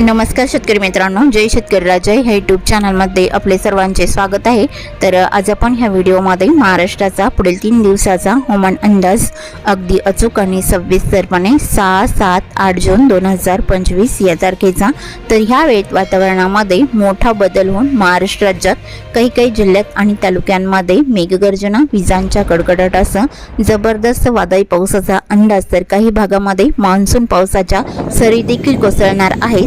नमस्कार शेतकरी मित्रांनो जय शेतकरी राजा. ह्या यूट्यूब चॅनलमध्ये आपले सर्वांचे स्वागत आहे. तर आज आपण ह्या व्हिडिओमध्ये महाराष्ट्राचा पुढील तीन दिवसाचा हवामान अंदाज अगदी अचूक आणि सविस्तरपणे सहा सात आठ जून दोन हजार पंचवीस या तारखेचा. तर ह्या वेळेत वातावरणामध्ये मोठा बदल होऊन महाराष्ट्र राज्यात काही काही जिल्ह्यात आणि तालुक्यांमध्ये मेघगर्जना विजांच्या कडकडाटासह जबरदस्त वादळी पावसाचा अंदाज तर काही भागामध्ये मान्सून पावसाच्या सरी देखील कोसळणार आहे.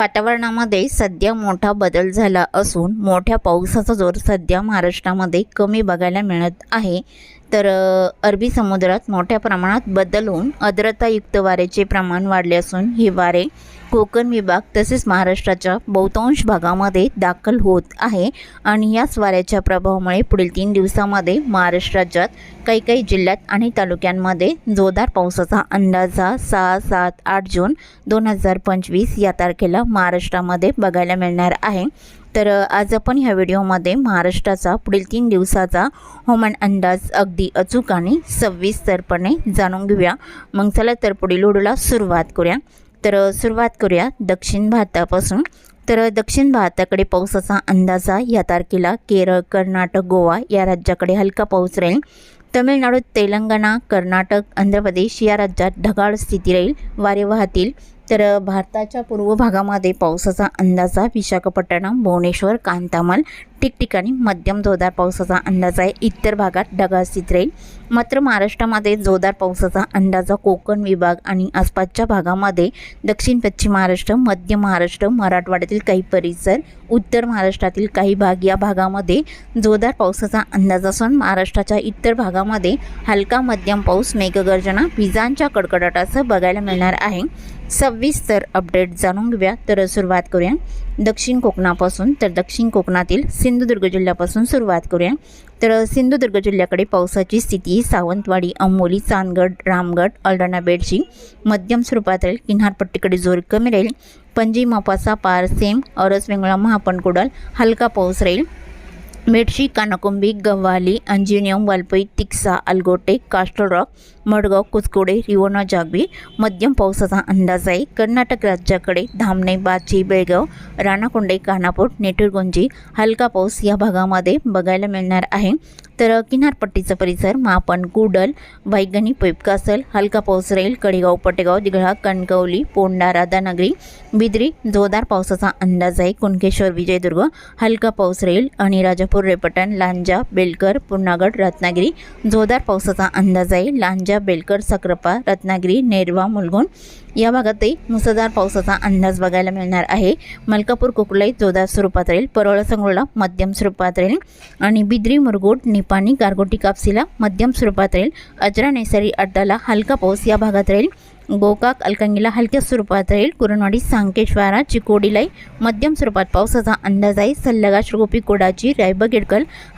वातावरणामध्ये सध्या मोठा बदल झाला असून मोठ्या पावसाचा जोर सध्या महाराष्ट्रामध्ये कमी बघायला मिळत आहे. तर अरबी समुद्रात मोठ्या प्रमाणात बदल होऊन आर्द्रतायुक्त वाऱ्याचे प्रमाण वाढले असून हे वारे कोकण विभाग तसेच महाराष्ट्राच्या बहुतांश भागामध्ये दाखल होत आहे आणि याच वाऱ्याच्या प्रभावामुळे पुढील तीन दिवसामध्ये महाराष्ट्र राज्यात काही काही जिल्ह्यात आणि तालुक्यांमध्ये जोरदार पावसाचा अंदाज हा सहा सात आठ जून दोन हजार पंचवीस या तारखेला महाराष्ट्रामध्ये बघायला मिळणार आहे. तर आज आपण ह्या व्हिडिओमध्ये महाराष्ट्राचा पुढील तीन दिवसाचा हवामान अंदाज अगदी अचूक आणि सविस्तरपणे जाणून घेऊया. मग चला तर पुढील ओढूला सुरुवात करूया. तर सुरुवात करूया दक्षिण भारतापासून. तर दक्षिण भारताकडे पावसाचा अंदाज या तारखेला केरळ कर्नाटक गोवा या राज्याकडे हलका पाऊस राहील. तमिळनाडू तेलंगणा कर्नाटक आंध्र प्रदेश या राज्यात ढगाळ स्थिती राहील. वारे वाहतील. तर भारताच्या पूर्व भागामध्ये पावसाचा अंदाज आहे. विशाखापट्टणम भुवनेश्वर कांतामल ठिकठिकाणी मध्यम जोरदार पावसाचा अंदाज आहे. इतर भागात ढगास्थित राहील. मात्र महाराष्ट्रामध्ये जोरदार पावसाचा अंदाजा कोकण विभाग आणि आसपासच्या भागामध्ये दक्षिण पश्चिम महाराष्ट्र मध्य महाराष्ट्र मराठवाड्यातील काही परिसर उत्तर महाराष्ट्रातील काही भाग या भागामध्ये जोरदार पावसाचा अंदाज असून महाराष्ट्राच्या इतर भागामध्ये हलका मध्यम पाऊस मेघगर्जना विजांच्या कडकडाटासह बघायला मिळणार आहे. सविस्तर अपडेट जाणून घेऊया. तर सुरुवात करूया. दक्षिण कोकणापासून तर दक्षिण कोकणातील सिंधुदुर्ग जिल्ह्यापासून सुरुवात करूया. तर सिंधुदुर्ग जिल्ह्याकडे पावसाची स्थिती सावंतवाडी अंबोली चांदगड रामगड अल्डाणा बेडशी मध्यम स्वरूपात राहील. किनारपट्टीकडे जोर कमी राहील. पणजी मोपासा पारसेम औरस वेंगळा महापणकुडल हलका पाऊस राहील. मेडशी कानाकोंबी गव्हाली अंजिनियम वालपई तिक्सा अलगोटे कास्टल रॉक मडगाव कुचकोडे रिवोना जागवी मध्यम पावसाचा अंदाज आहे. कर्नाटक राज्याकडे धामणे बाची बेळगाव राणाकोंडे कानापूर नेटुरगुंजी हलका पाऊस या भागामध्ये बघायला मिळणार आहे. तर किनारपट्टीचा परिसर मापण कुडल वैगणी पेपकासल हलका पाऊस राहील कडेगाव पटेगाव दिघळा कणकवली पोंडा राधानगरी बिद्री जोरदार पावसाचा अंदाज आहे. कुणकेश्वर विजयदुर्ग हलका पाऊस राहील. आणि राजापूर रेपटण लांजा बेलकर पुनागड रत्नागिरी जोरदार पावसाचा अंदाज आहे. लांजा बेलकर सक्रापा रत्नागिरी नेरवा मुलगुण या भागातही मुसळधार पावसाचा अंदाज बघायला मिळणार आहे. मलकापूर कुकुलाई जोरदार स्वरूपात राहील. परळ संगोला मध्यम स्वरूपात राहील. आणि बिद्री मुरगोड निपाणी गारगोटी कापसीला मध्यम स्वरूपात राहील. अजरा नेसरी अड्डाला हलका पाऊस या भागात राहील. गोकाक अलकंगीला हलक्या स्वरूपात राहील कुरणवाडी सांकेश्वारा चिकोडीलाई मध्यम स्वरूपात पावसाचा अंदाज आहे सल्लगा श्रगोपी कोडाची रायबग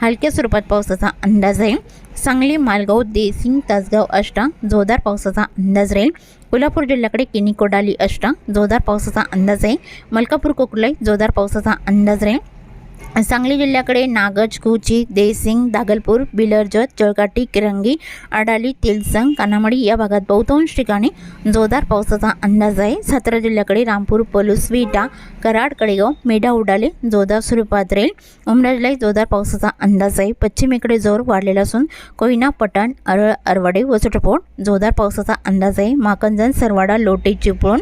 हलक्या स्वरूपात पावसाचा अंदाज आहे सांगली मालगाव देसिंग तासगाव अष्टा जोरदार पावसाचा अंदाज राहील कोल्हापूर जिल्ह्याकडे किनी कोडाली अष्टा जोरदार पावसाचा अंदाज आहे मलकापूर कोकुलाई जोरदार पावसाचा अंदाज राहील सांगली जिल्ह्याकडे नागज कुची देसिंग दागलपूर बिलरजत जळकाटी किरंगी अडाली तेलसंग कानामडी या भागात बहुतांश ठिकाणी जोरदार पावसाचा अंदाज आहे. सातारा जिल्ह्याकडे रामपूर पलूस विटा कराड कडेगाव मेढा उडाले जोरदार स्वरूपात राहील. जिल्ह्यात जोरदार पावसाचा अंदाज आहे. पश्चिमेकडे जोर वाढलेला असून कोयना पटण अरळ अरवाडे वसुटपोट जोरदार पावसाचा अंदाज आहे. माकंजन सरवाडा लोटे चिपळूण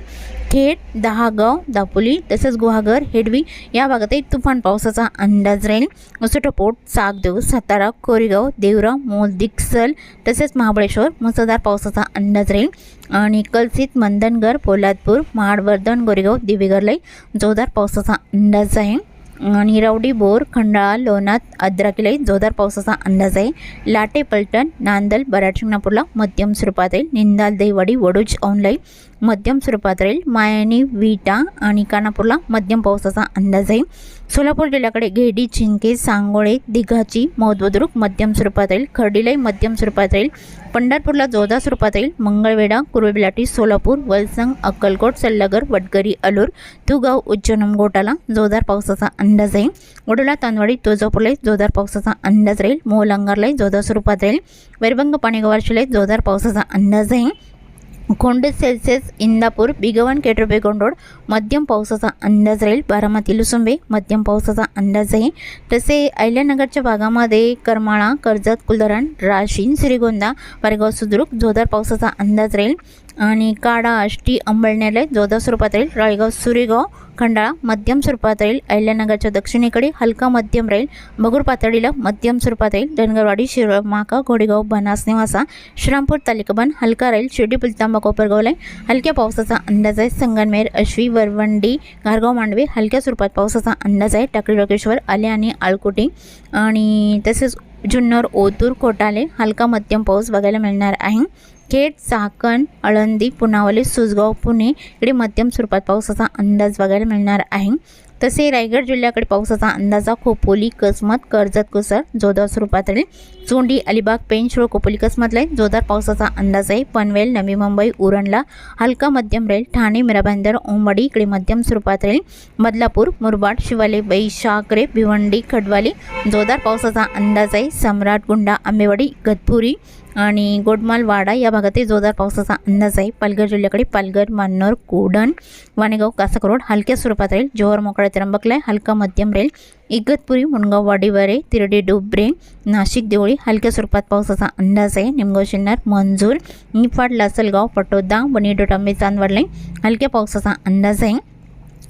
खेड दहागाव दापोली तसेच गुहागर हेडवी या भागातही तुफान पावसाचा अंदाज राहील उसटपोट सागदेव सातारा कोरेगाव देवरा मोल दिक्सल तसेच महाबळेश्वर मुसळधार पावसाचा अंदाज राहील आणि कलसित मंदनगर पोलादपूर महाडवर्धन गोरेगाव दिवेगरलाई जोरदार पावसाचा अंदाज आहे. आणि बोर खंडाळा लोणात अद्राकिलाई जोरदार पावसाचा अंदाज आहे. लाटे पलटण नांदल बराड शिंगणापूरला मध्यम स्वरूपात राहील निंदाल देवाडी वडूज औनलाई मध्यम स्वरूपात राहील. मायानी विटा आणि कानापूरला मध्यम पावसाचा अंदाज आहे. सोलापूर जिल्ह्याकडे घेडी चिंके सांगोळे दिघाची मौदबुद्रुक मध्यम स्वरूपात राहील. खर्डीलाई मध्यम स्वरूपात राहील. पंढरपूरला जोरदार स्वरूपात राहील. मंगळवेढा कुर्वेबिलाटी सोलापूर वलसंग अक्कलकोट सल्लागर वडगरी अलूर तुगाव उज्जनम गोटाला जोरदार पावसाचा अंदाज अंदाज आहे. वडोला तांदवाडी तुळजापूरलाही जोरदार पावसाचा अंदाज राहील. मोलंगारलाही जोरदार स्वरूपात राहील. वैरभंग पाणीगवारशिलाही जोरदार पावसाचा अंदाज आहे. कोंडे सेल्सियस इंदापूर बिगवन केटरबे गोंडोड मध्यम पावसाचा अंदाज राहील. बारामती लुसुंबे मध्यम पावसाचा अंदाज आहे. तसे अहिल्यानगरच्या भागामध्ये करमाळा कर्जत कुलधरण राशीन श्रीगोंदा पारगाव सुद्रुक जोरदार पावसाचा अंदाज राहील. आणि काडा आष्टी अंबळनेले जोधा स्वरूपात राहील राळेगाव सुरेगाव खंडाळा मध्यम स्वरूपात राहील अहिल्यानगरच्या दक्षिणेकडे हलका मध्यम राहील बगूर पातळीला मध्यम स्वरूपात राहील धनगरवाडी शिरोळ माका घोडेगाव बनास निवासा श्रीरामपूर तालिकाबान हलका राहील शिर्डी पुलतांबा कोपरगावला हलक्या पावसाचा अंदाज आहे. संगनमेर अश्वी वरवंडी गारगाव मांडवे हलक्या स्वरूपात पावसाचा अंदाज आहे. टाकळी लोकेश्वर आले आणि आळकुटी आणि तसेच जुन्नर ओतूर कोटाले हलका मध्यम पाऊस बघायला मिळणार आहे. खेड चाकण अळंदी पुनावली सुसगाव पुणे इकडे मध्यम स्वरूपात पावसाचा अंदाज बघायला मिळणार आहे. तसे रायगड जिल्ह्याकडे पावसाचा अंदाजा खोपोली कसमत कर्जत कुसर जोरदार स्वरूपात राहील चोंडी अलिबाग पेंच रोड खोपोली कसमतला जोरदार पावसाचा अंदाज आहे. पनवेल नवी मुंबई उरणला हलका मध्यम राहील ठाणे मिराबांदर ओंबडी इकडे मध्यम स्वरूपात राहील मदलापूर मुरबाड शिवाले बैशाकरे भिवंडी खडवाली जोरदार पावसाचा अंदाज आहे. सम्राट गुंडा आंबेवाडी गतपुरी आणि गोडमालवाडा या भागातही जोरदार पावसाचा अंदाज आहे. पालघर जिल्ह्याकडे पालघर मान्नोर कोडण वाणेगाव कासाकरोड हलक्या स्वरूपात राहील. जोहर मोकळा त्र्यंबकला हलका मध्यम राहील. इगतपुरी मुणगाव वाडीवारे तिरडे डुबरे नाशिक देवळी हलक्या स्वरूपात पावसाचा अंदाज आहे. निमगाव शिन्नर मंजूर निफाड लासलगाव पटोदा वणी डोटांबे चांदवडले हलक्या पावसाचा अंदाज आहे.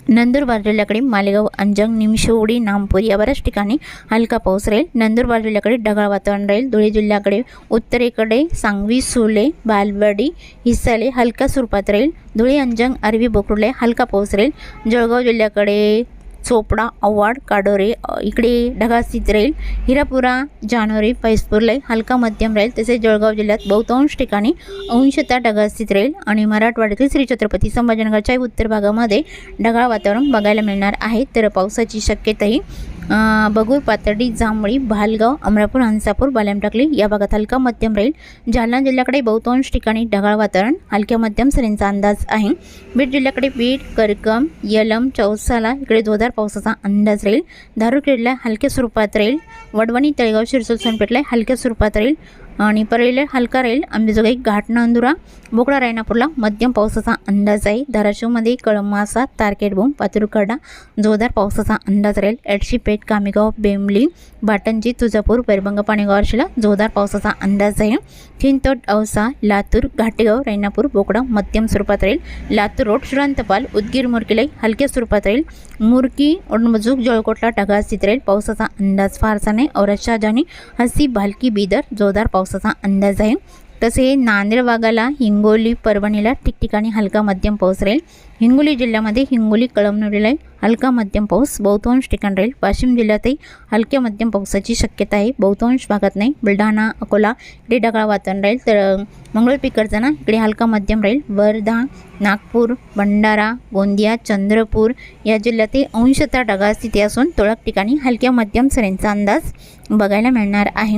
नंदुरबार जिल्ह्याकडे मालेगाव अंजंग निमशेवडी नामपूर या बऱ्याच ठिकाणी हलका पाऊस राहील. नंदुरबार जिल्ह्याकडे ढगाळ वातावरण राहील. धुळे जिल्ह्याकडे उत्तरेकडे सांगवी सुले बालवाडी हिसाले हलका स्वरूपात राहील. धुळे अंजंग अरबी बोकुर्ले हलका पाऊस राहील. जळगाव जिल्ह्याकडे चोपडा अव्वाड काडोरे इकडे ढगास्थित राहील हिरापुरा जानोरी फैजपूरला हलका मध्यम राहील तसेच जळगाव जिल्ह्यात बहुतांश ठिकाणी अंशतः ढगास्थित राहील आणि मराठवाड्यातील श्री छत्रपती संभाजीनगरच्या उत्तर भागामध्ये ढगाळ वातावरण बघायला मिळणार आहे. तर पावसाची शक्यताही बगूर पातर्डी जांभळी भालगाव अमरापूर हंसापूर बाल्याम टाकली या भागात हलका मध्यम राहील जालना जिल्ह्याकडे बहुतांश ठिकाणी ढगाळ वातावरण हलक्या मध्यम सरींचा अंदाज आहे. बीड जिल्ह्याकडे बीड करकम यलम चौसाला इकडे जोरदार पावसाचा अंदाज राहील. धारूर किडला हलक्या स्वरूपात राहील. वडवणी तळेगाव शिरसोल सोनपेठला हलक्या स्वरूपात राहील. आणि परळीला हलका राहील. आंबेजोगाई घाटनांदुरा बोकडा रायनापूरला मध्यम पावसाचा अंदाज आहे. धाराशिवमध्ये कळमासा तारकेटबोम पातुरकडा जोरदार पावसाचा अंदाज राहील. एडशीपेठ कामेगाव बेंबली बाटंजी तुळजापूर पैरबंग पाणेगावरशीला जोरदार पावसाचा अंदाज आहे. खिंतोट औसा लातूर घाटेगाव रैनापूर बोकडा मध्यम स्वरूपात राहील. लातूर रोड श्रांतपाल उदगीर मुरकीलाई हलक्या स्वरूपात राहील. मुरकी ओडमजूक जळकोटला ढगाळ स्थित राहील. पावसाचा अंदाज फारसा नाही. औरत शहाजानी हसी भालकी बिदर जोरदार पावसाचा अंदाज आहे. तसे नांदेड भागाला हिंगोली परभणीला ठिकठिकाणी हलका मध्यम पाऊस राहील. हिंगोली जिल्ह्यामध्ये हिंगोली कळमनुरीला हलका मध्यम पाऊस बहुतांश ठिकाण राहील. वाशिम जिल्ह्यातही हलक्या मध्यम पावसाची शक्यता आहे. बहुतांश भागात नाही. बुलढाणा अकोला इकडे ढगाळ वातावरण राहील. तर मंगळ ना इकडे हलका मध्यम राहील. वर्धा नागपूर भंडारा गोंदिया चंद्रपूर या जिल्ह्यातही अंशतः ढगाळ स्थिती असून तुळक ठिकाणी हलक्या मध्यम सरींचा अंदाज बघायला मिळणार आहे.